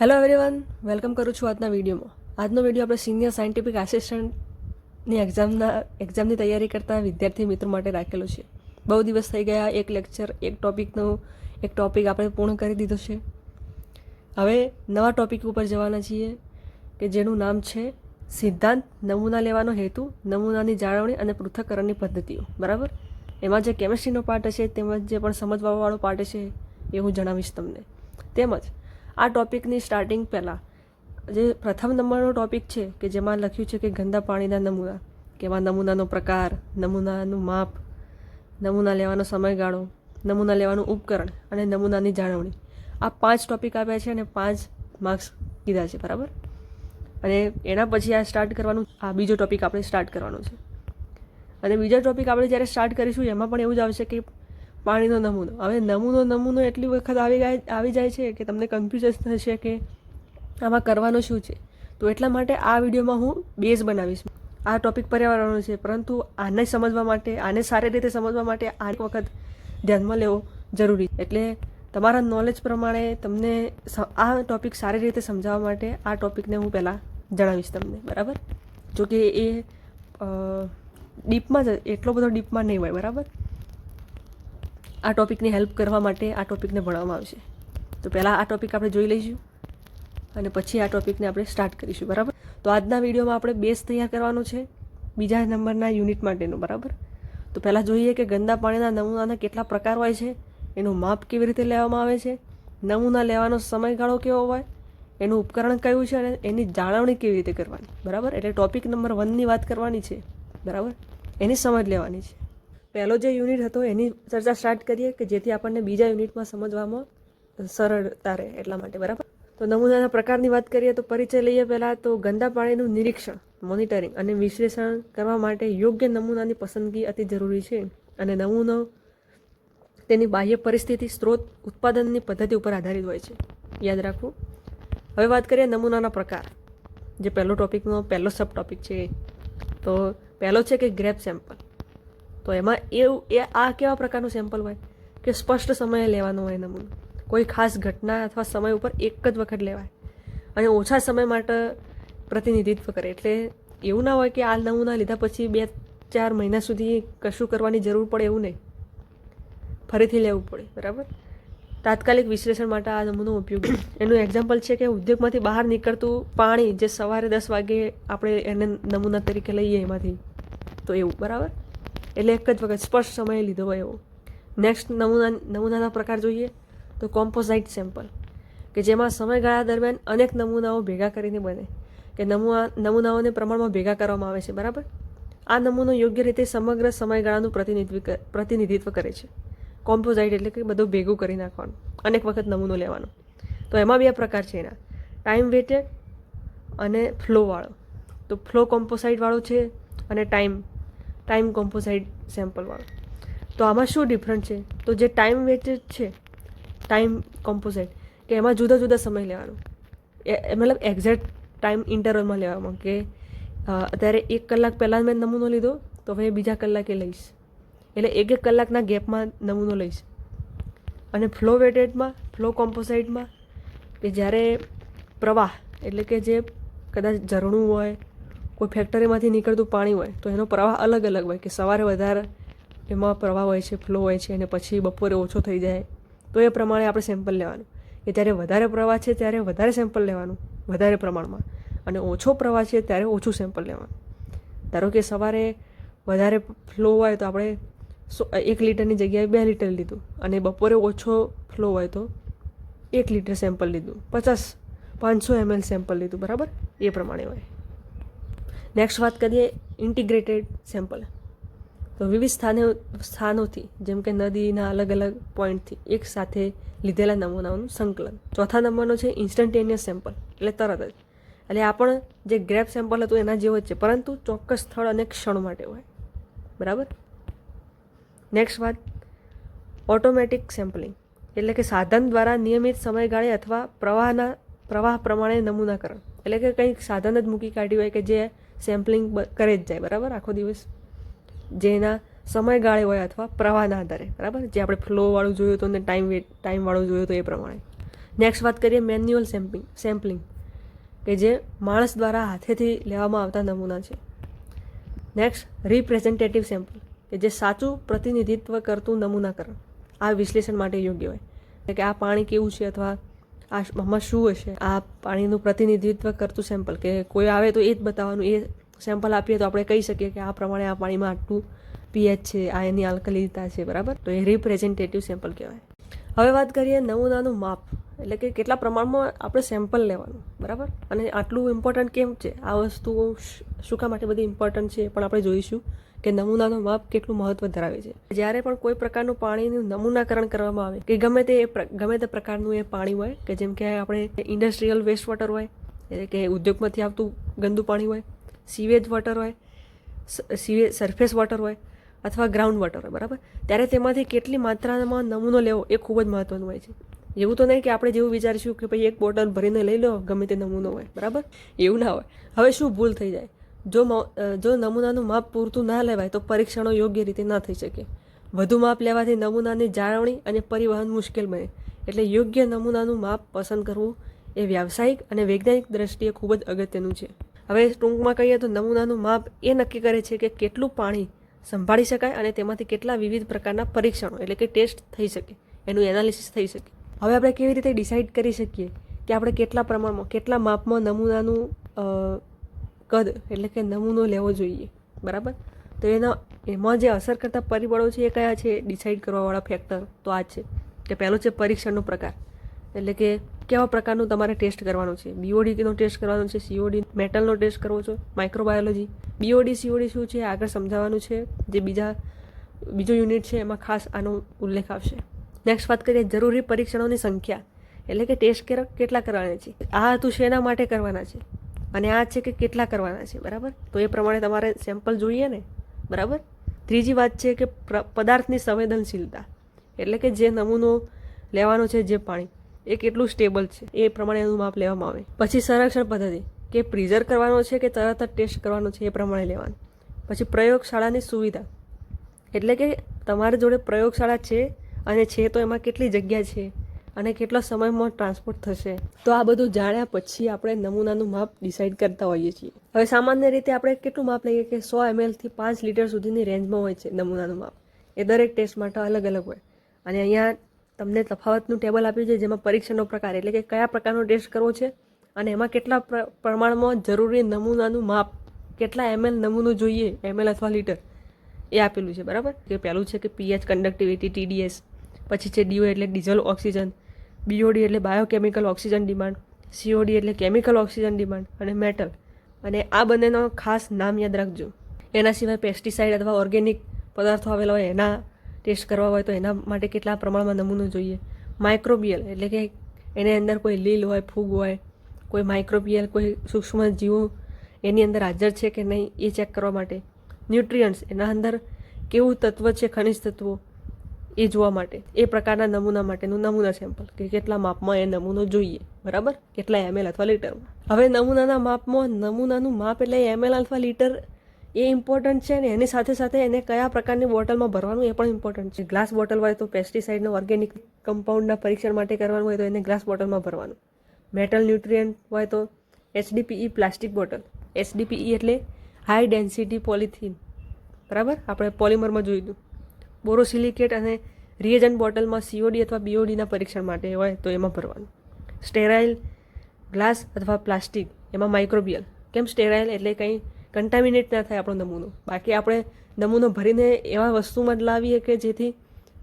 Hello everyone welcome કરું છું આજના વિડીયોમાં. આજનો વીડિયો આપણે સિનિયર સાયન્ટિફિક આસિસ્ટન્ટની એક્ઝામના એક્ઝામની તૈયારી કરતા વિદ્યાર્થી મિત્રો માટે રાખેલો છે. બહુ દિવસ થઈ ગયા, એક લેક્ચર એક ટોપિકનો એક ટોપિક આપણે પૂર્ણ કરી દીધો છે. હવે નવા ટોપિક ઉપર જવાના છીએ કે જેનું નામ છે સિદ્ધાંત નમૂના લેવાનો હેતુ, નમૂનાની જાળવણી અને પૃથ્થકરણની પદ્ધતિઓ. બરાબર? એમાં જે કેમિસ્ટ્રીનો પાર્ટ હશે, તેમજ જે પણ સમજવાવાળો પાર્ટ હશે, એ હું જણાવીશ તમને. તેમજ આ ટોપિકની સ્ટાર્ટિંગ પહેલાં, જે પ્રથમ નંબરનો ટોપિક છે કે જેમાં લખ્યું છે કે ગંદા પાણીના નમૂના, કે એમાં નમૂનાનો પ્રકાર, નમૂનાનું માપ, નમૂના લેવાનો સમયગાળો, નમૂના લેવાનું ઉપકરણ અને નમૂનાની જાળવણી. આ પાંચ ટોપિક આપ્યા છે અને પાંચ માર્ક્સ કીધા છે, બરાબર? અને એના પછી આ સ્ટાર્ટ કરવાનું, આ બીજો ટોપિક આપણે સ્ટાર્ટ કરવાનો છે. અને બીજો ટોપિક આપણે જ્યારે સ્ટાર્ટ કરીશું, એમાં પણ એવું જ આવશે કે પાણીનો નમૂનો. હવે નમૂનો નમૂનો એટલી વખત આવી જાય આવી જાય છે કે તમને કન્ફ્યુઝન થશે કે આમાં કરવાનું શું છે. તો એટલા માટે આ વિડીયોમાં હું બેઝ બનાવીશ. આ ટોપિક પર્યાવરણનો છે, પરંતુ આને સમજવા માટે, આને સારી રીતે સમજવા માટે આ વખત ધ્યાનમાં લેવો જરૂરી છે. એટલે તમારા નોલેજ પ્રમાણે તમને આ ટોપિક સારી રીતે સમજાવવા માટે આ ટોપિકને હું પહેલાં જણાવીશ તમને, બરાબર? જો કે એ ડીપમાં જ, એટલો બધો ડીપમાં નહીં હોય, બરાબર? આ ટોપિકને હેલ્પ કરવા માટે આ ટોપિકને ભણવામાં આવશે. તો પહેલાં આ ટોપિક આપણે જોઈ લઈશું અને પછી આ ટોપિકને આપણે સ્ટાર્ટ કરીશું, બરાબર? તો આજના વિડીયોમાં આપણે બેઝ તૈયાર કરવાનો છે બીજા નંબરના યુનિટ માટેનું, બરાબર? તો પહેલાં જોઈએ કે ગંદા પાણીના નમૂનાના કેટલા પ્રકાર હોય છે, એનું માપ કેવી રીતે લેવામાં આવે છે, નમૂના લેવાનો સમયગાળો કેવો હોય, એનું ઉપકરણ કયું છે અને એની જાળવણી કેવી રીતે કરવાની, બરાબર? એટલે ટોપિક નંબર વનની વાત કરવાની છે, બરાબર? એની સમજ લેવાની છે. પહેલો જે યુનિટ હતો, એની ચર્ચા સ્ટાર્ટ કરીએ કે જેથી આપણને બીજા યુનિટમાં સમજવામાં સરળતા રહે એટલા માટે, બરાબર? તો નમૂનાના પ્રકારની વાત કરીએ તો પરિચય લઈએ પહેલાં તો ગંદા પાણીનું નિરીક્ષણ મોનિટરિંગ અને વિશ્લેષણ કરવા માટે યોગ્ય નમૂનાની પસંદગી અતિ જરૂરી છે અને નમૂનો તેની બાહ્ય પરિસ્થિતિ, સ્ત્રોત, ઉત્પાદનની પદ્ધતિ ઉપર આધારિત હોય છે. યાદ રાખવું. હવે વાત કરીએ નમૂનાના પ્રકાર, જે પહેલો ટોપિકનો પહેલો સબ ટોપિક છે. તો પહેલો છે કે ગ્રેપ સેમ્પલ તો એમાં એવું, એ આ કેવા પ્રકારનું સેમ્પલ હોય કે સ્પષ્ટ સમયે લેવાનો હોય નમૂનો? કોઈ ખાસ ઘટના અથવા સમય ઉપર એક જ વખત લેવાય. અને ઓછા સમય માટે પ્રતિનિધિત્વ કરે. એટલે એવું ના હોય કે આ નમૂના લીધા પછી બે, ચાર મહિના સુધી કશું કરવાની જરૂર પડે એવું નહીં. ફરીથી લેવું પડે, બરાબર? તાત્કાલિક વિશ્લેષણ માટે આ નમૂનો ઉપયોગી એનું એક્ઝામ્પલ છે કે ઉદ્યોગમાંથી બહાર નીકળતું પાણી જે સવારે દસ વાગે આપણે એને નમૂના તરીકે લઈએ એમાંથી. તો એવું, બરાબર? એટલે એક જ વખત સ્પષ્ટ સમયે લીધો હોય એવો. નેક્સ્ટ નમૂના, નમૂનાના પ્રકાર જોઈએ તો કોમ્પોઝાઇટ સેમ્પલ કે જેમાં સમયગાળા દરમિયાન અનેક નમૂનાઓ ભેગા કરીને બને. કે નમૂના, નમૂનાઓને પ્રમાણમાં ભેગા કરવામાં આવે છે, બરાબર? આ નમૂનો યોગ્ય રીતે સમગ્ર સમયગાળાનું પ્રતિનિધિત્વ પ્રતિનિધિત્વ કરે છે. કોમ્પોઝાઇટ એટલે કે બધું ભેગું કરી નાખવાનું, અનેક વખત નમૂનો લેવાનો. તો એમાં બે પ્રકાર છે એના. ટાઈમ વેટેડ અને ફ્લોવાળો તો ફ્લો કોમ્પોસાઇટવાળો છે અને ટાઈમ ટાઈમ કોમ્પોસાઇટ સેમ્પલવાળો તો આમાં શું ડિફરન્ટ છે? તો જે ટાઈમ વેટેડ છે ટાઈમ કોમ્પોસાઇટ કે એમાં જુદા જુદા સમય લેવાનો. એ મતલબ એક્ઝેક્ટ ટાઈમ ઇન્ટરવલમાં લેવામાં કે અત્યારે એક કલાક પહેલાં મેં નમૂનો લીધો, તો હવે બીજા કલાકે લઈશ. એટલે એક એક કલાકના ગેપમાં નમૂનો લઈશ. અને ફ્લો વેટેડમાં ફ્લો કોમ્પોસાઇટમાં કે જ્યારે પ્રવાહ, એટલે કે જે કદાચ ઝરણું હોય કોઈ ફેક્ટરીમાંથી નીકળતું પાણી હોય, તો એનો પ્રવાહ અલગ અલગ હોય કે સવારે વધારે એમાં પ્રવાહ હોય છે ફ્લો હોય છે અને પછી બપોરે ઓછો થઈ જાય, તો એ પ્રમાણે આપણે સેમ્પલ લેવાનું. કે જ્યારે વધારે પ્રવાહ છે ત્યારે વધારે સેમ્પલ લેવાનું, વધારે પ્રમાણમાં. અને ઓછો પ્રવાહ છે ત્યારે ઓછું સેમ્પલ લેવાનું. ધારો કે સવારે વધારે ફ્લો હોય તો આપણે એક લીટરની જગ્યાએ બે લીટર લીધું અને બપોરે ઓછો ફ્લો હોય તો એક લીટર સેમ્પલ લીધું, પચાસ, પાંચસો એમએલ સેમ્પલ લીધું, બરાબર? એ પ્રમાણે હોય. નેક્સ્ટ વાત કરીએ ઇન્ટિગ્રેટેડ સેમ્પલ. તો વિવિધ સ્થાને સ્થાનોથી, જેમ કે નદીના અલગ અલગ પોઈન્ટથી એક સાથે લીધેલા નમૂનાઓનું સંકલન. ચોથા નંબરનો છે ઇન્સ્ટન્ટેનિયસ સેમ્પલ, એટલે તરત જ. એટલે આ પણ જે ગ્રેપ સેમ્પલ હતું એના જેવો જ છે, પરંતુ ચોક્કસ સ્થળ અને ક્ષણ માટે હોય. બરાબર? નેક્સ્ટ વાત, ઓટોમેટિક સેમ્પલિંગ, એટલે કે સાધન દ્વારા નિયમિત સમયગાળે અથવા પ્રવાહના પ્રવાહ પ્રમાણે નમૂનાકરણ. એટલે કે કંઈક સાધન જ મૂકી કાઢ્યું હોય કે જે સેમ્પલિંગ કરે જ જાય, બરાબર? આખો દિવસ જેના સમયગાળે હોય અથવા પ્રવાહના આધારે, બરાબર? જે આપણે ફ્લોવાળું જોયું હતું ને ટાઈમ વેટ ટાઈમવાળું જોયું હતું એ પ્રમાણે. નેક્સ્ટ વાત કરીએ મેન્યુઅલ સેમ્પિંગ સેમ્પલિંગ કે જે માણસ દ્વારા હાથેથી લેવામાં આવતા નમૂના છે. નેક્સ્ટ રિપ્રેઝેન્ટેટિવ સેમ્પલ કે જે સાચું પ્રતિનિધિત્વ કરતું નમૂનાકરણ. આ વિશ્લેષણ માટે યોગ્ય હોય. કે આ પાણી કેવું છે અથવા આમાં શું હશે? આ પાણીનું પ્રતિનિધિત્વ કરતું સેમ્પલ કે કોઈ આવે તો એ જ બતાવવાનું. એ સેમ્પલ આપીએ તો આપણે કહી શકીએ કે આ પ્રમાણે આ પાણીમાં આટલું પીએચ છે, આ એની આલ્કલિતા છે, બરાબર? તો એ રિપ્રેઝેન્ટેટિવ સેમ્પલ કહેવાય. હવે વાત કરીએ નમૂનાનું માપ. એટલે કે કેટલા પ્રમાણમાં આપણે સેમ્પલ લેવાનું, બરાબર? અને આટલું ઇમ્પોર્ટન્ટ કેમ છે? આ વસ્તુ શું કા માટે બધી ઇમ્પોર્ટન્ટ છે એ પણ આપણે જોઈશું. કે નમૂનાનું માપ કેટલું મહત્વ ધરાવે છે. જ્યારે પણ કોઈ પ્રકારનું પાણીનું નમૂનાકરણ કરવામાં આવે, કે ગમે તે ગમે તે પ્રકારનું એ પાણી હોય, કે જેમ કે આપણે ઇન્ડસ્ટ્રીયલ વેસ્ટ વોટર હોય, એટલે કે ઉદ્યોગમાંથી આવતું ગંદુ પાણી હોય, સીવેજ વોટર હોય સીવે, સરફેસ વોટર હોય, અથવા ગ્રાઉન્ડ વોટર હોય, બરાબર? ત્યારે તેમાંથી કેટલી માત્રામાં નમૂનો લેવો એ ખૂબ જ મહત્વનું હોય છે. એવું તો નહીં કે આપણે જેવું વિચારીશું કે ભાઈ એક બોટલ ભરીને લઈ લો, ગમે તે નમૂનો હોય, બરાબર? એવું ના હોય. હવે શું ભૂલ થઈ જાય? જો જો નમૂનાનું માપ પૂરતું ના લેવાય તો પરીક્ષણો યોગ્ય રીતે ન થઈ શકે. વધુ માપ લેવાથી નમૂનાની જાળવણી અને પરિવહન મુશ્કેલ બને. એટલે યોગ્ય નમૂનાનું માપ પસંદ કરવું એ વ્યાવસાયિક અને વૈજ્ઞાનિક દ્રષ્ટિએ ખૂબ જ અગત્યનું છે. હવે ટૂંકમાં કહીએ તો નમૂનાનું માપ એ નક્કી કરે છે કે કેટલું પાણી સંભાળી શકાય અને તેમાંથી કેટલા વિવિધ પ્રકારના પરીક્ષણો એટલે કે ટેસ્ટ થઈ શકે. એનું એનાલિસિસ થઈ શકે. હવે આપણે કેવી રીતે ડિસાઇડ કરી શકીએ કે આપણે કેટલા પ્રમાણમાં, કેટલા માપમાં નમૂનાનું કદ એટલે કે નમૂનો લેવો જોઈએ, બરાબર? તો એના, એમાં જે અસર કરતા પરિબળો છે એ કયા છે? ડિસાઇડ કરવાવાળા ફેક્ટર તો આ છે. કે પહેલો છે પરીક્ષણનો પ્રકાર. એટલે કે કેવા પ્રકારનું તમારે ટેસ્ટ કરવાનો છે? બીઓડીનો ટેસ્ટ કરવાનો છે? સીઓડી મેટલનો ટેસ્ટ કરવો છે? માઇક્રોબાયોલોજી બીઓડી સીઓડી શું છે? આગળ સમજાવવાનું છે. જે બીજા, બીજો યુનિટ છે એમાં ખાસ આનો ઉલ્લેખ આવશે. નેક્સ્ટ વાત કરીએ જરૂરી પરીક્ષણોની સંખ્યા. એટલે કે ટેસ્ટ કેટલા કરવાના છે? આ હતું શેના માટે કરવાના છે? અને આ છે કે કેટલા કરવાના છે, બરાબર? તો એ પ્રમાણે તમારે સેમ્પલ જોઈએ ને, બરાબર? ત્રીજી વાત છે કે પદાર્થની સંવેદનશીલતા, એટલે કે જે નમૂનો લેવાનો છે, જે પાણી, એ કેટલું સ્ટેબલ છે, એ પ્રમાણે એનું માપ લેવામાં આવે. પછી સંરક્ષણ પદ્ધતિ, કે પ્રિઝર્વ કરવાનો છે કે તરત જ ટેસ્ટ કરવાનો છે, એ પ્રમાણે લેવાનું. પછી પ્રયોગશાળાની સુવિધા, એટલે કે તમારી જોડે પ્રયોગશાળા છે અને છે તો એમાં કેટલી જગ્યા છે અને કેટલા સમયમાં ટ્રાન્સપોર્ટ થશે. તો આ બધું જાણ્યા પછી આપણે નમૂનાનું માપ ડિસાઇડ કરતા હોઈએ છીએ. હવે સામાન્ય રીતે આપણે કેટલું માપ લઈએ કે સો એમએલથી પાંચ લીટર સુધીની રેન્જમાં હોય છે નમૂનાનું માપ. એ દરેક ટેસ્ટ માટે અલગ અલગ હોય. અને અહીંયા તમને તફાવતનું ટેબલ આપ્યું છે જેમાં પરીક્ષણનો પ્રકાર એટલે કે કયા પ્રકારનો ટેસ્ટ કરવો છે અને એમાં કેટલા પ્ર- પ્રમાણમાં જરૂરી નમૂનાનું માપ, કેટલા એમએલ નમૂનો જોઈએ એમએલ અથવા લીટર, એ આપેલું છે, બરાબર? કે પહેલું છે કે પીએચ કન્ડક્ટિવિટી ટીડીએસ પછી છે ડીઓ એટલે ડીઝલ ઓક્સિજન બીઓડી એટલે બાયોકેમિકલ ઓક્સિજન ડિમાન્ડ સીઓડી એટલે કેમિકલ ઓક્સિજન ડિમાન્ડ અને મેટલ અને આ બંનેનો ખાસ નામ યાદ રાખજો. એના સિવાય પેસ્ટિસાઇડ અથવા ઓર્ગેનિક પદાર્થો આવેલા હોય એના ટેસ્ટ કરવા હોય તો એના માટે કેટલા પ્રમાણમાં નમૂનો જોઈએ? માઇક્રોબિયલ એટલે કે એની અંદર કોઈ લીલ હોય, ફૂગ હોય, કોઈ માઇક્રોબિયલ કોઈ સૂક્ષ્મ જીવો એની અંદર હાજર છે કે નહીં એ ચેક કરવા માટે. ન્યુટ્રિયન્ટ્સ એના અંદર કેવું તત્વ છે, ખનિજ તત્વો? એ જોવા માટે, એ પ્રકારના નમૂના માટેનું નમૂના સેમ્પલ કે કેટલા માપમાં એ નમૂનો જોઈએ, બરાબર? કેટલા એમએલ અથવા લીટરમાં હવે નમૂનાના માપમાં નમૂનાનું માપ એટલે એમએલ અથવા લીટર એ ઇમ્પોર્ટન્ટ છે ને એની સાથે સાથે એને કયા પ્રકારની બોટલમાં ભરવાનું એ પણ ઇમ્પોર્ટન્ટ છે. ગ્લાસ બોટલ હોય તો પેસ્ટિસાઇડનો ઓર્ગેનિક કમ્પાઉન્ડના પરીક્ષણ માટે કરવાનું હોય તો એને ગ્લાસ બોટલમાં ભરવાનું. મેટલ ન્યુટ્રિયન્ટ હોય તો એચડીપીઈ પ્લાસ્ટિક બોટલ એચડીપીઈ એટલે હાઈ ડેન્સિટી પોલિથીન બરાબર? આપણે પોલિમરમાં જોયું હતું બોરોસિલિકેટ અને રિએજન્ટ બોટલમાં સીઓડી અથવા બીઓડીના પરીક્ષણ માટે હોય તો એમાં ભરવાનું. સ્ટેરાઇલ ગ્લાસ અથવા પ્લાસ્ટિક એમાં માઇક્રોબિયલ કેમ સ્ટેરાઇલ એટલે કંઈ કન્ટામિનેટ ના થાય આપણો નમૂનો. બાકી આપણે નમૂનો ભરીને એવા વસ્તુમાં જ લાવીએ કે જેથી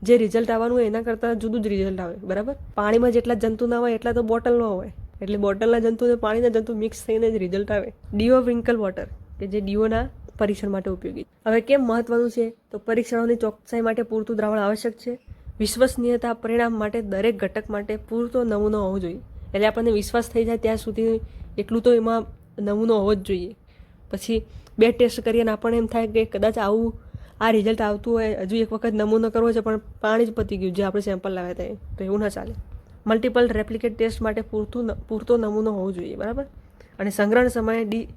જે રિઝલ્ટ આવવાનું હોય એના કરતાં જુદું જ રિઝલ્ટ આવે. બરાબર? પાણીમાં જેટલા જંતુ ના હોય એટલા તો બોટલમાં હોય. એટલે બોટલના જંતુ અને પાણીના જંતુ મિક્સ થઈને જ રિઝલ્ટ આવે. ડીઓ વિંકલ વોટર કે જે ડીઓના પરીક્ષણ માટે ઉપયોગી. હવે કેમ મહત્વનું છે? તો પરીક્ષણોની ચોકસાઈ માટે પૂરતું દ્રાવણ આવશ્યક છે. વિશ્વસનીયતા પરિણામ માટે દરેક ઘટક માટે પૂરતો નમૂનો હોવો જોઈએ. એટલે આપણને વિશ્વાસ થઈ જાય ત્યાં સુધી એટલું તો એમાં નમૂનો હોવો જ જોઈએ. પછી બે ટેસ્ટ કરીએ અને આપણને એમ થાય કે કદાચ આવું, આ રિઝલ્ટ આવતું હોય, હજુ એક વખત નમૂનો કરવો છે, પણ પાણી જ પતી ગયું, જે આપણે સેમ્પલ લાવ્યા હતા. તો એવું ના ચાલે. મલ્ટિપલ રેપ્લિકેટ ટેસ્ટ માટે પૂરતું પૂરતો નમૂનો હોવો જોઈએ, બરાબર? અને સંગ્રહણ સમયે ડી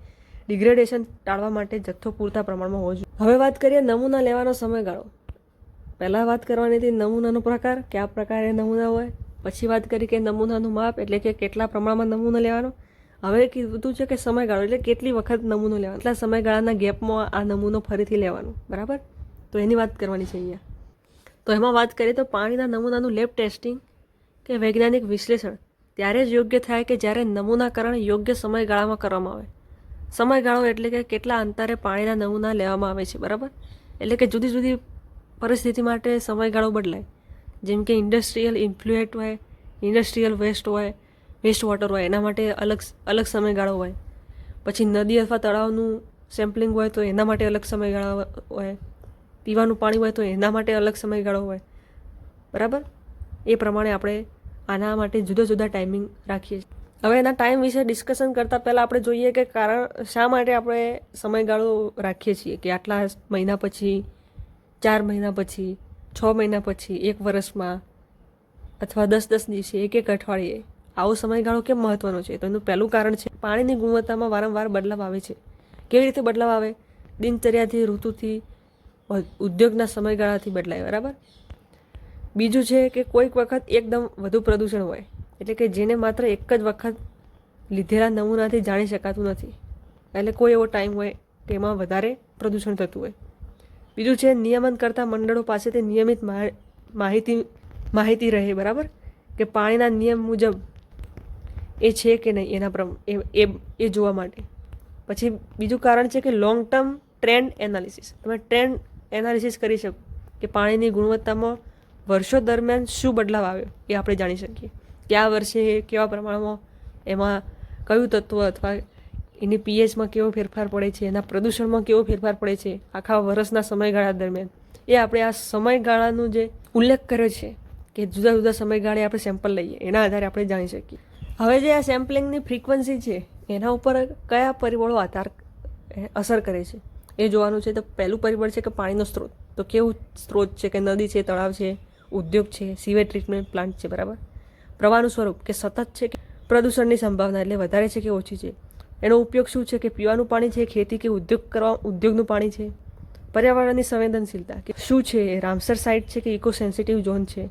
ડિગ્રેડેશન ટાળવા માટે જથ્થો પૂરતા પ્રમાણમાં હોવો જોઈએ. હવે વાત કરીએ નમૂના લેવાનો સમયગાળો. પહેલાં વાત કરવાની હતી નમૂનાનો પ્રકાર, કયા પ્રકારે નમૂના હોય, પછી વાત કરી કે નમૂનાનું માપ, એટલે કે કેટલા પ્રમાણમાં નમૂનો લેવાનો. હવે કીધું છે કે સમયગાળો, એટલે કેટલી વખત નમૂનો લેવાનો. એટલા સમયગાળાના ગેપમાં આ નમૂનો ફરીથી લેવાનો. બરાબર? તો એની વાત કરવાની છે અહીંયા. તો એમાં વાત કરીએ તો પાણીના નમૂનાનું લેબ ટેસ્ટિંગ કે વૈજ્ઞાનિક વિશ્લેષણ ત્યારે જ યોગ્ય થાય કે જ્યારે નમૂનાકરણ યોગ્ય સમયગાળામાં કરવામાં આવે. સમયગાળો એટલે કે કેટલા અંતરે પાણીના નમૂના લેવામાં આવે છે, બરાબર? એટલે કે જુદી જુદી પરિસ્થિતિ માટે સમયગાળો બદલાય. જેમ કે ઇન્ડસ્ટ્રીયલ ઇન્ફ્લુએટ હોય ઇન્ડસ્ટ્રીયલ વેસ્ટ હોય વેસ્ટ વોટર હોય, એના માટે અલગ અલગ સમયગાળો હોય. પછી નદી અથવા તળાવનું સેમ્પલિંગ હોય તો એના માટે અલગ સમયગાળો હોય. પીવાનું પાણી હોય તો એના માટે અલગ સમયગાળો હોય. બરાબર? એ પ્રમાણે આપણે આના માટે જુદા જુદા ટાઈમિંગ રાખીએ છીએ. હવે એના ટાઈમ વિશે ડિસ્કશન કરતાં પહેલાં આપણે જોઈએ કે કારણ, શા માટે આપણે સમયગાળો રાખીએ છીએ કે આટલા મહિના પછી, ચાર મહિના પછી, છ મહિના પછી, એક વર્ષમાં, અથવા દસ દસ દિવસે, એક એક અઠવાડિયે, આવો સમયગાળો કેમ મહત્વનો છે? તો એનું પહેલું કારણ છે, પાણીની ગુણવત્તામાં વારંવાર બદલાવ આવે છે. કેવી રીતે બદલાવ આવે? દિનચર્યાથી, ઋતુથી ઉદ્યોગના સમયગાળાથી બદલાય, બરાબર? બીજું છે કે કોઈક વખત એકદમ વધુ પ્રદૂષણ હોય. એટલે કે જેને માત્ર એક જ વખત લીધેલા નમૂનાથી જાણી શકાતું નથી. એટલે કોઈ એવો ટાઈમ હોય તેમાં વધારે પ્રદૂષણ થતું હોય. બીજું છે, નિયમન કરતા મંડળો પાસેથી નિયમિત માહિતી માહિતી રહે, બરાબર? કે પાણીના નિયમ મુજબ એ છે કે નહીં એના પ્રમ, એ- એ જોવા માટે. પછી બીજું કારણ છે કે લોંગ ટર્મ ટ્રેન્ડ એનાલિસિસ તમે ટ્રેન્ડ એનાલિસિસ કરી શકો કે પાણીની ગુણવત્તામાં વર્ષો દરમિયાન શું બદલાવ આવ્યો એ આપણે જાણી શકીએ. કે આ વર્ષે કેવા પ્રમાણમાં, એમાં કયું તત્વ અથવા એની પીએચમાં કેવો ફેરફાર પડે છે, એના પ્રદૂષણમાં કેવો ફેરફાર પડે છે, આખા વર્ષના સમયગાળા દરમિયાન. એ આપણે આ સમયગાળાનું જે ઉલ્લેખ કર્યો છે કે જુદા જુદા સમયગાળે આપણે સેમ્પલ લઈએ, એના આધારે આપણે જાણી શકીએ. હવે જે આ સેમ્પલિંગની ફ્રીક્વન્સી છે, એના ઉપર કયા પરિબળો આધાર અસર કરે છે? એ જોવાનું છે તો પહેલું પરિબળ છે કે પાણીનો સ્ત્રોત. તો કેવું સ્ત્રોત છે કે નદી છે, તળાવ છે, ઉદ્યોગ છે સીવેજ ટ્રીટમેન્ટ પ્લાન્ટ છે, બરાબર? પ્રવાહનું સ્વરૂપ કે સતત છે કે પ્રદૂષણની સંભાવના એટલે વધારે છે કે ઓછી છે? એનો ઉપયોગ શું છે કે પીવાનું પાણી છે, ખેતી કે ઉદ્યોગ કરવા, ઉદ્યોગનું પાણી છે? પર્યાવરણની સંવેદનશીલતા કે શું છે? એ રામસર સાઇટ છે કે ઇકો સેન્સિટિવ ઝોન છે?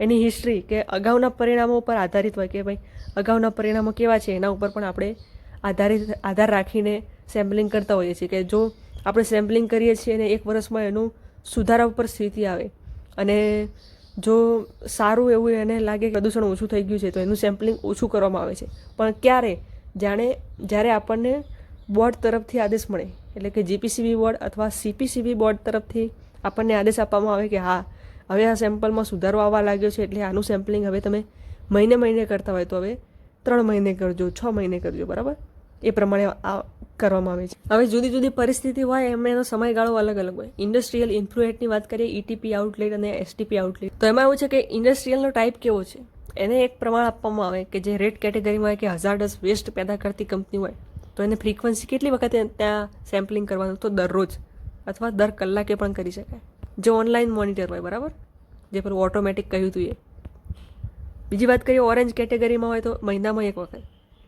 એની હિસ્ટ્રી કે અગાઉના પરિણામો ઉપર આધારિત હોય કે ભાઈ અગાઉના પરિણામો કેવા છે? એના ઉપર પણ આપણે આધારિત, આધાર રાખીને સેમ્પલિંગ કરતા હોઈએ છીએ કે જો આપણે સેમ્પલિંગ કરીએ છીએ અને એક વર્ષમાં એનું સુધારા ઉપર સ્થિતિ આવે અને જો સારું એવું એને લાગે કે પ્રદૂષણ ઓછું થઈ ગયું છે, તો એનું સેમ્પલિંગ ઓછું કરવામાં આવે છે. પણ ક્યારે? જાણે, જ્યારે આપણને બોર્ડ તરફથી આદેશ મળે, એટલે કે જીપીસીબી બોર્ડ અથવા સીપીસીબી બોર્ડ તરફથી આપણને આદેશ આપવામાં આવે કે હા, હવે આ સેમ્પલમાં સુધારો આવવા લાગ્યો છે, એટલે આનું સેમ્પલિંગ હવે તમે મહિને મહિને કરતા હોય તો હવે ત્રણ મહિને કરજો, છ મહિને કરજો, બરાબર? એ પ્રમાણે આ કરવામાં આવે છે. હવે જુદી જુદી પરિસ્થિતિ હોય, એમ એનો સમયગાળો અલગ અલગ હોય. ઇન્ડસ્ટ્રીયલ ઇન્ફ્લુએટની વાત કરીએ ઇટીપી આઉટલેટ અને એસટીપી આઉટલેટ તો એમાં એવું છે કે ઇન્ડસ્ટ્રીયલનો ટાઈપ કેવો છે? એને એક પ્રમાણ આપવામાં આવે કે જે રેડ કેટેગરીમાં હોય કે હઝાર્ડસ વેસ્ટ પેદા કરતી કંપની હોય, તો એને ફ્રીક્વન્સી કેટલી વખતે ત્યાં સેમ્પલિંગ કરવાનું? તો દરરોજ. અથવા દર કલાકે પણ કરી શકાય. જે ઓનલાઈન મોનિટર હોય, બરાબર? જે પર ઓટોમેટિક કહ્યું હતું એ. બીજી વાત કરીએ ઓરેન્જ કેટેગરીમાં હોય તો મહિનામાં એક વખત.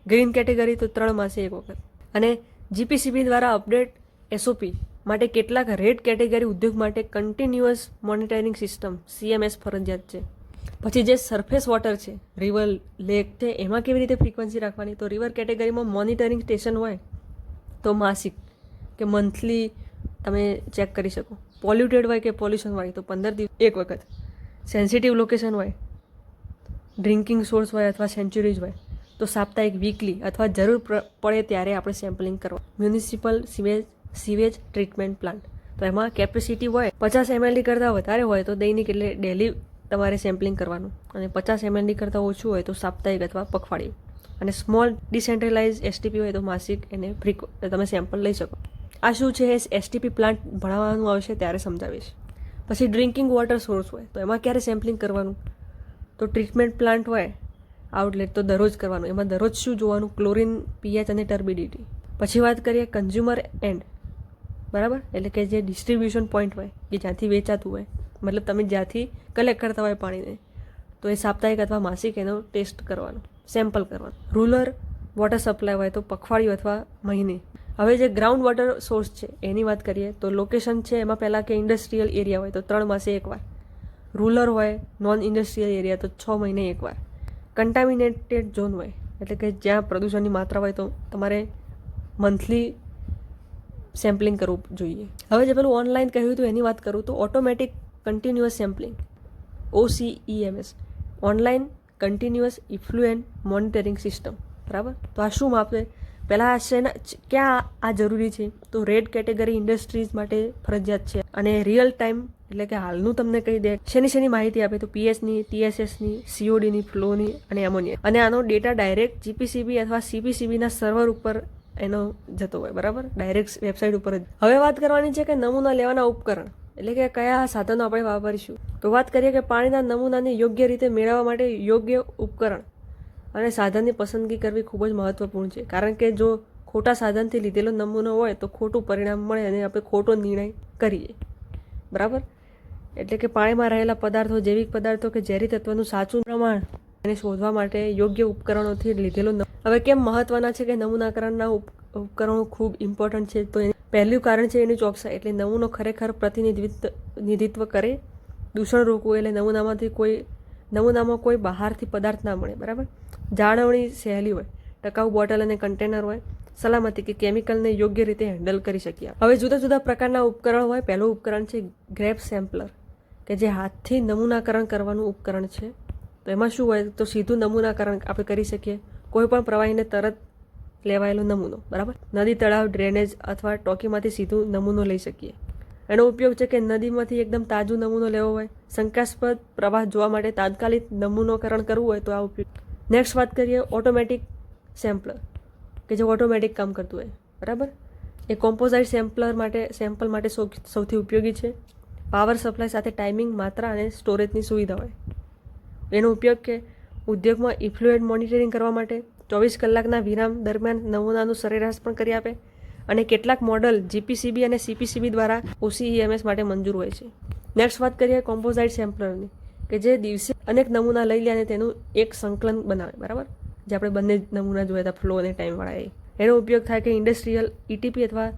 ગ્રીન કેટેગરી તો ત્રણ માસે એક વખત. અને જીપીસીબી દ્વારા અપડેટ એસઓપી માટે કેટલાક રેડ કેટેગરી ઉદ્યોગ માટે કન્ટિન્યુઅસ મોનિટરિંગ સિસ્ટમ સીએમએસ ફરજિયાત છે. પછી જે સરફેસ વોટર છે રિવર લેક છે, એમાં કેવી રીતે ફ્રીક્વન્સી રાખવાની? તો રિવર કેટેગરીમાં મોનિટરિંગ સ્ટેશન હોય તો માસિક કે મંથલી તમે ચેક કરી શકો. પોલ્યુટેડ હોય કે પોલ્યુશન હોય તો પંદર દિવસ, એક વખત. સેન્સિટિવ લોકેશન હોય ડ્રિંકિંગ સોર્સ હોય અથવા સેન્ચ્યુરીઝ હોય. તો સાપ્તાહિક વીકલી અથવા જરૂર પડે ત્યારે આપણે સેમ્પલિંગ કરવા. Municipal sewage sewage treatment plant તો એમાં કેપેસિટી હોય, પચાસ એમએલડી કરતાં વધારે હોય તો દૈનિક એટલે ડેલી તમારે સેમ્પલિંગ કરવાનું. અને પચાસ એમએલડી કરતાં ઓછું હોય તો સાપ્તાહિક અથવા પખવાડિયું. અને સ્મોલ ડિસેન્ટ્રલાઇઝ એસટીપી હોય તો માસિક એને ફ્રીક તમે સેમ્પલ લઈ શકો. આ શું છે? એ એસટીપી પ્લાન્ટ ભણાવવાનું આવશે ત્યારે સમજાવીશ. પછી ડ્રિંકિંગ વોટર સોર્સ હોય તો એમાં ક્યારે સેમ્પલિંગ કરવાનું? તો ટ્રીટમેન્ટ પ્લાન્ટ હોય આઉટલેટ તો દરરોજ કરવાનું. એમાં દરરોજ શું જોવાનું? ક્લોરિન, પીએચ અને ટર્બિડિટી. પછી વાત કરીએ કન્ઝ્યુમર એન્ડ બરાબર? એટલે કે જે ડિસ્ટ્રીબ્યુશન પોઈન્ટ હોય, કે જ્યાંથી વેચાતું હોય. મતલબ તમે જ્યાંથી કલેક્ટ કરતા હોય પાણીને, તો એ સાપ્તાહિક અથવા માસિક એનો ટેસ્ટ કરવાનો. સેમ્પલ કરવાનું. રૂરલ વોટર સપ્લાય હોય તો પખવાડિયું અથવા મહિને. હવે જે ગ્રાઉન્ડ વોટર સોર્સ છે, એની વાત કરીએ તો લોકેશન છે એમાં પહેલાં કે ઇન્ડસ્ટ્રીયલ એરિયા હોય તો ત્રણ માસે એકવાર રૂરલ હોય નોન ઇન્ડસ્ટ્રીયલ એરિયા તો છ મહિને એકવાર કન્ટામિનેટેડ ઝોન હોય, એટલે કે જ્યાં પ્રદૂષણની માત્રા હોય તો તમારે મંથલી સેમ્પલિંગ કરવું જોઈએ. હવે જે પેલું ઓનલાઈન કહ્યું હતું, એની વાત કરું તો automatic continuous sampling OCEMS online continuous effluent monitoring system બરાબર? તો આ શું માપે? પહેલાં શેના ક્યાં આ જરૂરી છે? તો રેડ કેટેગરી ઇન્ડસ્ટ્રીઝ માટે ફરજિયાત છે. અને રિયલ ટાઈમ એટલે કે હાલનું તમને કહી દે, શેની શેની માહિતી આપે? તો પીએસની ટીએસએસની સીઓડીની ફ્લોની અને એમોનિયા અને આનો ડેટા ડાયરેક્ટ જીપીસીબી અથવા સીપીસીબીના સર્વર ઉપર એનો જતો હોય, બરાબર? ડાયરેક્ટ વેબસાઇટ ઉપર જ. હવે વાત કરવાની છે કે નમૂના લેવાના ઉપકરણ. એટલે કે કયા સાધનો આપણે વાપરીશું? તો વાત કરીએ કે પાણીના નમૂનાને યોગ્ય રીતે મેળવવા માટે યોગ્ય ઉપકરણ. અને સાધનની પસંદગી કરવી ખૂબ જ મહત્વપૂર્ણ છે. કારણ કે જો ખોટા સાધનથી લીધેલો નમૂનો હોય તો ખોટું પરિણામ મળે અને આપણે ખોટો નિર્ણય કરીએ. બરાબર? એટલે કે પાણીમાં રહેલા પદાર્થો, જૈવિક પદાર્થો કે ઝેરી તત્વનું સાચું પ્રમાણ એને શોધવા માટે યોગ્ય ઉપકરણોથી લીધેલો હવે કેમ મહત્વના છે કે નમૂનાકરણના ઉપ- ઉપકરણો ખૂબ ઇમ્પોર્ટન્ટ છે? તો પહેલું કારણ છે એની ચોકસાઈ. એટલે નમૂનો ખરેખર પ્રતિનિધિત્વ નિધિત્વ કરે. દૂષણ રોકવું એટલે નમૂનામાંથી કોઈ નમૂનામાં કોઈ બહારથી પદાર્થ ના મળે, બરાબર? જાળવણી સહેલી હોય, ટકાઉ બોટલ અને કન્ટેનર હોય, સલામતી કે કેમિકલને યોગ્ય રીતે હેન્ડલ કરી શકીએ હવે જુદા જુદા પ્રકારના ઉપકરણ હોય, પહેલું ઉપકરણ છે ગ્રેપ સેમ્પલર, કે જે હાથથી નમૂનાકરણ કરવાનું ઉપકરણ છે. તો એમાં શું હોય? તો સીધું નમૂનાકરણ આપણે કરી શકીએ, કોઈ પણ પ્રવાહીને તરત લેવાયેલો નમૂનો, બરાબર? નદી તળાવ, ડ્રેનેજ અથવા ટોકીમાંથી સીધું નમૂનો લઈ શકીએ. એનો ઉપયોગ છે કે નદીમાંથી એકદમ તાજું નમૂનો લેવો હોય. શંકાસ્પદ પ્રવાહ જોવા માટે તાત્કાલિક નમૂનોકરણ કરવું હોય તો આ ઉપયોગ. નેક્સ્ટ વાત કરીએ ઓટોમેટિક સેમ્પલર કે જે ઓટોમેટિક કામ કરતું હોય. બરાબર? એ કોમ્પોઝાઇટ સેમ્પલર માટે સેમ્પલ માટે સૌથી ઉપયોગી છે. પાવર સપ્લાય સાથે ટાઈમિંગ માત્રા અને સ્ટોરેજની સુવિધા હોય. એનો ઉપયોગ કે ઉદ્યોગમાં ઇફ્લુએન્ટ મોનિટરિંગ કરવા માટે ચોવીસ કલાકના વિરામ દરમિયાન નમૂનાનું સરેરાશ પણ કરી આપે. અને કેટલાક મોડલ જીપીસીબી અને સીપીસીબી દ્વારા ઓસીઈએમએસ માટે મંજૂર હોય છે. નેક્સ્ટ વાત કરીએ કોમ્પોઝાઇટ સેમ્પલરની કે જે દિવસે અનેક નમૂના લઈ લે અને તેનું એક સંકલન બનાવે, બરાબર? જે આપણે બંને નમૂના જોયા હતા ફ્લો અને ટાઈમવાળા એ. એનો ઉપયોગ થાય કે ઇન્ડસ્ટ્રીયલ ઇટીપી અથવા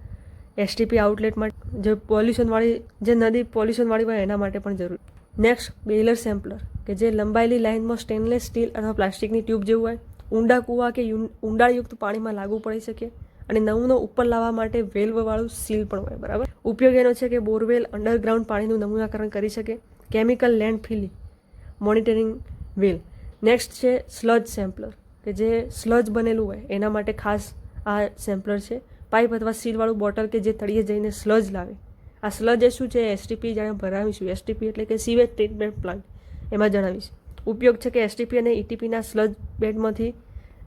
એસટીપી આઉટલેટ માટે, જે પોલ્યુશનવાળી જે નદી પોલ્યુશનવાળી હોય એના માટે પણ જરૂરી. નેક્સ્ટ બેલર સેમ્પલર કે જે લંબાયેલી લાઇનમાં સ્ટેનલેસ સ્ટીલ અથવા પ્લાસ્ટિકની ટ્યુબ જેવું હોય, ઊંડા કૂવા કે ઊંડાળયુક્ત પાણીમાં લાગુ પડી શકે. અને નમૂનો ઉપર લાવવા માટે વેલ્વવાળું સીલ પણ હોય, બરાબર? ઉપયોગ એનો છે કે બોરવેલ, અંડરગ્રાઉન્ડ પાણીનું નમૂનાકરણ કરી શકે, chemical land filling, monitoring well. Next છે સ્લજ સેમ્પલર, કે જે સ્લજ બનેલું હોય, એના માટે ખાસ આ સેમ્પલર છે. પાઇપ અથવા સીલવાળું બોટલ કે જે તળિયે જઈને સ્લજ લાવે. આ સ્લજ એ શું છે? એસટીપી જાણે ભરાવીશું. એસટીપી એટલે કે સીવેજ ટ્રીટમેન્ટ પ્લાન્ટ એમાં જણાવીશ. ઉપયોગ છે કે એસટીપી અને ઇટીપીના સ્લજ બેડમાંથી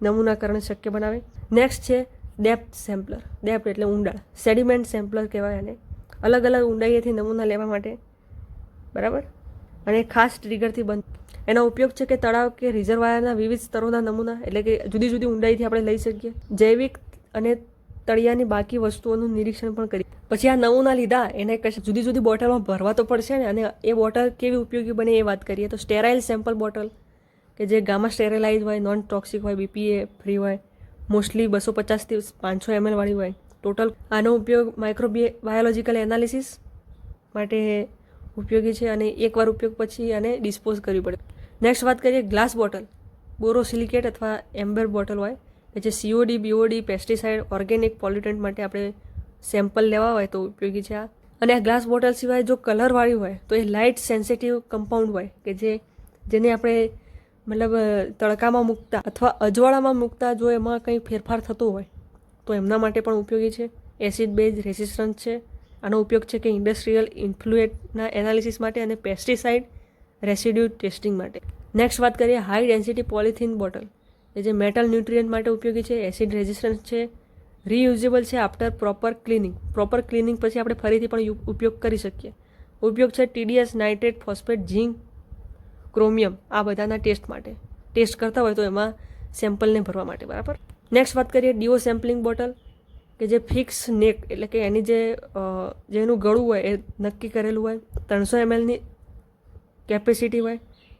નમૂનાકરણ શક્ય બનાવે. નેક્સ્ટ છે ડેપ્થ સેમ્પલર, ડેપ્થ એટલે ઊંડાણ સેડિમેન્ટ સેમ્પલર કહેવાય અને અલગ અલગ ઊંડાઈએથી નમૂના લેવા માટે, બરાબર? અને ખાસ ટ્રિગરથી બંધ. એનો ઉપયોગ છે કે તળાવ કે રિઝર્વાયરના વિવિધ સ્તરોના નમૂના, એટલે કે જુદી જુદી ઊંડાઈથી આપણે લઈ શકીએ. જૈવિક અને તળિયાની બાકી વસ્તુઓનું નિરીક્ષણ પણ કરી પછી આ નમૂના લીધા, એને કશે જુદી જુદી બોટલમાં ભરવા તો પડશે ને, અને એ બોટલ કેવી ઉપયોગી બને એ વાત કરીએ. તો સ્ટેરાઇલ સેમ્પલ બોટલ, કે જે ગામા સ્ટેરેલાઇઝ હોય, નોન ટોક્સિક હોય, બીપીએ ફ્રી હોય મોસ્ટલી બસો પચાસથી પાંચસો એમએલ વાળી હોય. ટોટલ આનો ઉપયોગ માઇક્રોબી બાયોલોજીકલ એનાલિસિસ માટે ઉપયોગી છે અને એકવાર ઉપયોગ પછી આને ડિસ્પોઝ કરવી પડે. નેક્સ્ટ વાત કરીએ ગ્લાસ બોટલ બોરોસિલિકેટ અથવા એમ્બર બોટલ હોય કે જે COD BOD pesticide organic pollutant માટે આપણે સેમ્પલ લેવા હોય તો ઉપયોગી છે આ. અને આ ગ્લાસ બોટલ સિવાય જો કલરવાળી હોય, તો એ લાઇટ સેન્સિટિવ કમ્પાઉન્ડ હોય કે જે, જેને આપણે મતલબ તડકામાં મૂકતા અથવા અજવાળામાં મૂકતા જો એમાં કંઈ ફેરફાર થતો હોય, તો એમના માટે પણ ઉપયોગી છે. એસિડ બેઝ રેસિસ્ટન્ટ છે. આનો ઉપયોગ છે કે ઇન્ડસ્ટ્રીયલ ઇન્ફ્લુએન્ટના એનાલિસિસ માટે અને પેસ્ટિસાઇડ રેસિડ્યુ ટેસ્ટિંગ માટે. નેક્સ્ટ વાત કરીએ હાઈ ડેન્સિટી પોલિથીન બોટલ, એ જે મેટલ ન્યુટ્રિયન્ટ માટે ઉપયોગી છે, એસિડ રેઝિસ્ટન્સ છે. રીયુઝેબલ છે after proper cleaning. Proper cleaning પછી આપણે ફરીથી પણ ઉપયોગ કરી શકીએ. ઉપયોગ છે TDS nitrate phosphate zinc chromium આ બધાના ટેસ્ટ માટે. ટેસ્ટ કરતા હોય તો એમાં સેમ્પલને ભરવા માટે, બરાબર? નેક્સ્ટ વાત કરીએ ડીઓ સેમ્પલિંગ બોટલ, કે જે ફિક્સ નેક, એટલે કે એની જે જેનું ગળું હોય, એ નક્કી કરેલું હોય, ત્રણસો એમએલની કેપેસિટી હોય,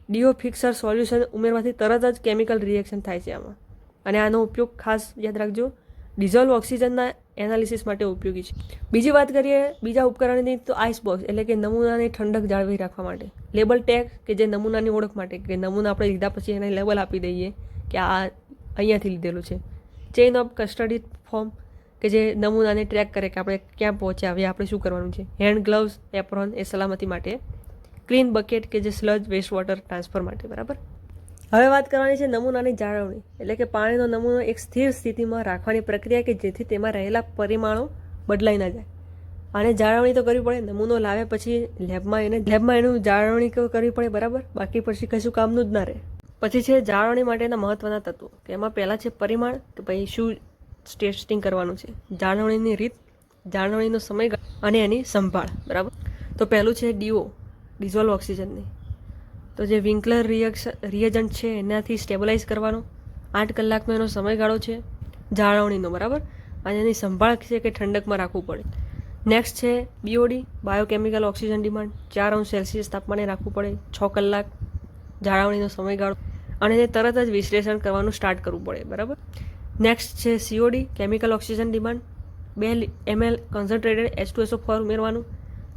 ડીઓ ફિક્સર સોલ્યુશન ઉમેરવાથી તરત જ કેમિકલ રિએક્શન થાય છે આમાં. અને આનો ઉપયોગ ખાસ યાદ રાખજો, ડીઝલ ઓક્સિજનના એનાલિસિસ માટે ઉપયોગી છે. બીજી વાત કરીએ, બીજા ઉપકરણની તો આઈસ બોક્સ એટલે કે નમૂનાની ઠંડક જાળવી રાખવા માટે. લેબલ ટેગ કે જે નમૂનાની ઓળખ માટે, કે નમૂના આપણે લીધા પછી એને લેબલ આપી દઈએ કે આ અહીંયાથી લીધેલું છે. ચેઇન ઓફ કસ્ટડી ફોર્મ કે જે નમૂનાને ટ્રેક કરે કે આપણે ક્યાં પહોંચ્યા હવે આપણે શું કરવાનું છે. હેન્ડ ગ્લવ્સ એપ્રોન એ સલામતી માટે. ક્લીન બકેટ કે જે સ્લજ વેસ્ટ વોટર ટ્રાન્સફર માટે, બરાબર? હવે વાત કરવાની છે નમૂનાની જાળવણી. એટલે કે પાણીનો નમૂનો એક સ્થિર સ્થિતિમાં રાખવાની પ્રક્રિયા કે જેથી તેમાં રહેલા પરિમાણો બદલાઈ ના જાય. આને જાળવણી તો કરવી પડે, નમૂનો લાવ્યા પછી લેબમાં એને, લેબમાં એનું જાળવણી કરવી પડે, બરાબર? બાકી પછી કશું કામનું જ ના રહે. પછી છે જાળવણી માટેના મહત્ત્વના તત્વો. કે એમાં પહેલાં છે પરિમાણ કે ભાઈ શું ટેસ્ટિંગ કરવાનું છે. જાળવણીની રીત, જાળવણીનો સમય અને એની સંભાળ, બરાબર? તો પહેલું છે ડીઓ, ડિઝોલ્વ ઓક્સિજનની. તો જે વિન્કલર રિએક્શન રિએજન્ટ છે, એનાથી સ્ટેબલાઇઝ કરવાનો. આઠ કલાકનો એનો સમયગાળો છે, જાળવણીનો, બરાબર? અને એની સંભાળ છે કે ઠંડકમાં રાખવું પડે. નેક્સ્ટ છે બીઓડી બાયોકેમિકલ ઓક્સિજન ડિમાન્ડ ચાર અંશ સેલ્સિયસ તાપમાને રાખવું પડે, છ કલાક જાળવણીનો સમયગાળો. અને એને તરત જ વિશ્લેષણ કરવાનું સ્ટાર્ટ કરવું પડે, બરાબર? નેક્સ્ટ છે સીઓડી કેમિકલ ઓક્સિજન ડિમાન્ડ બે ml concentrated H two SO four ઉમેરવાનું.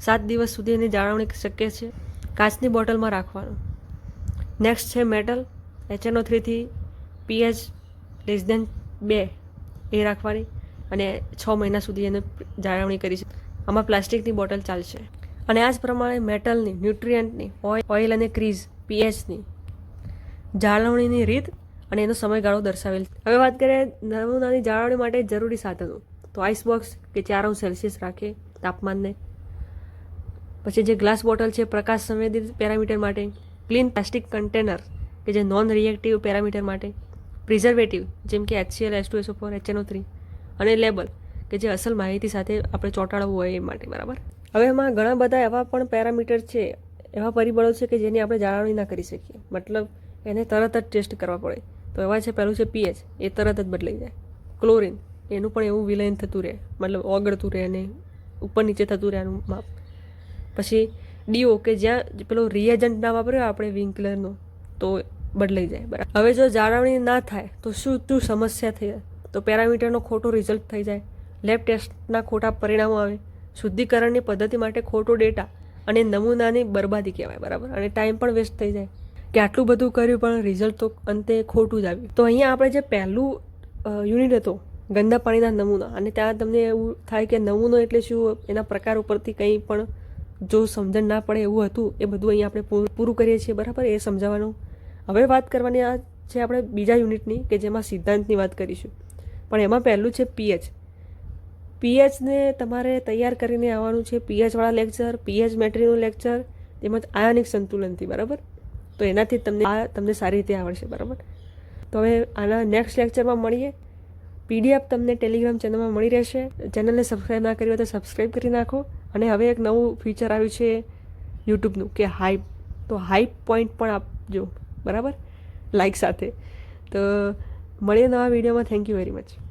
સાત દિવસ સુધી એની જાળવણી શક્ય છે. કાચની બોટલમાં રાખવાનું. નેક્સ્ટ છે મેટલ એચએનઓ થ્રીથી પીએચ લેસ દેન બે એ રાખવાની અને છ મહિના સુધી એને જાળવણી કરી છે. આમાં પ્લાસ્ટિકની બોટલ ચાલશે. અને આ જ પ્રમાણે મેટલની ન્યુટ્રિયન્ટની ઓઇલ અને ક્રીઝ પીએચની જાળવણીની રીત અને એનો સમયગાળો દર્શાવેલ. હવે વાત કરીએ નમૂનાની જાળવણી માટે જરૂરી સાધનો. તો આઈસબોક્સ કે ચાર અંશ સેલ્સિયસ રાખે તાપમાનને. પછી જે ગ્લાસ બોટલ છે પ્રકાશ સંવેદિત પેરામીટર માટે, ક્લીન પ્લાસ્ટિક કન્ટેનર, કે જે નોન રિએક્ટિવ પેરામીટર માટે, પ્રિઝર્વેટિવ, જેમ કે HCL S two SO four HNO three અને લેબલ, કે જે અસલ માહિતી સાથે આપણે ચોંટાડવું હોય એ માટે, બરાબર? હવે એમાં ઘણા બધા એવા પણ પેરામીટર છે, એવા પરિબળો છે કે જેની આપણે જાળવણી ના કરી શકીએ. મતલબ, એને તરત જ ટેસ્ટ કરવા પડે. તો એવા છે પહેલું છે પીએચ એ તરત જ બદલાઈ જાય. ક્લોરિન, એનું પણ એવું વિલયન થતું રહે. મતલબ ઓગળતું રહે અને ઉપર નીચે થતું રહે એનું માપ. પછી ડીઓ કે જ્યાં પેલો રિએજન્ટ ના વાપર્યો આપણે વિંકલરનો, તો બદલાઈ જાય, બરાબર. હવે જો જાળવણી ના થાય, તો શું શું સમસ્યા થઈ જાય? તો પેરામીટરનો ખોટો રિઝલ્ટ થઈ જાય લેબ ટેસ્ટના ખોટા પરિણામો આવે, શુદ્ધિકરણની પદ્ધતિ માટે ખોટો ડેટા અને નમૂનાની બરબાદી કહેવાય, બરાબર. અને ટાઈમ પણ વેસ્ટ થઈ જાય. કે આટલું બધું કર્યું, પણ રિઝલ્ટ તો અંતે ખોટું જ આવ્યું. તો અહીંયા આપણે જે પહેલું યુનિટ હતો, ગંદા પાણીના નમૂના, અને ત્યાં તમને એવું થાય કે નમૂનો એટલે શું, એના પ્રકાર ઉપરથી કંઈ પણ જો સમજણ ના પડે એવું હતું, એ બધું અહીંયા આપણે પૂરું કરીએ છીએ, બરાબર? એ સમજાવવાનું. હવે વાત કરવાની આ છે આપણે બીજા યુનિટની, કે જેમાં સિદ્ધાંતની વાત કરીશું. પણ એમાં પહેલું છે પીએચ. પીએચને તમારે તૈયાર કરીને આવવાનું છે પીએચવાળા લેક્ચર, પીએચ મેટ્રીનું લેક્ચર, તેમજ આયોનિક સંતુલનથી, બરાબર? તો એનાથી તમને આ તમને સારી રીતે આવડશે, બરાબર? તો હવે આના નેક્સ્ટ લેક્ચરમાં મળીએ. પીડીએફ તમને ટેલિગ્રામ ચેનલમાં મળી રહેશે. ચેનલને સબસ્ક્રાઈબ ના કરી હોય તો સબસ્ક્રાઈબ કરી નાખો. અને હવે એક નવું ફીચર આવ્યું છે યુટ્યુબનું કે હાઈપ તો હાઈપ પોઈન્ટ પણ આપજો. બરાબર? લાઈક સાથે. તો મળીએ નવા વિડીયોમાં થેન્ક યુ વેરી મચ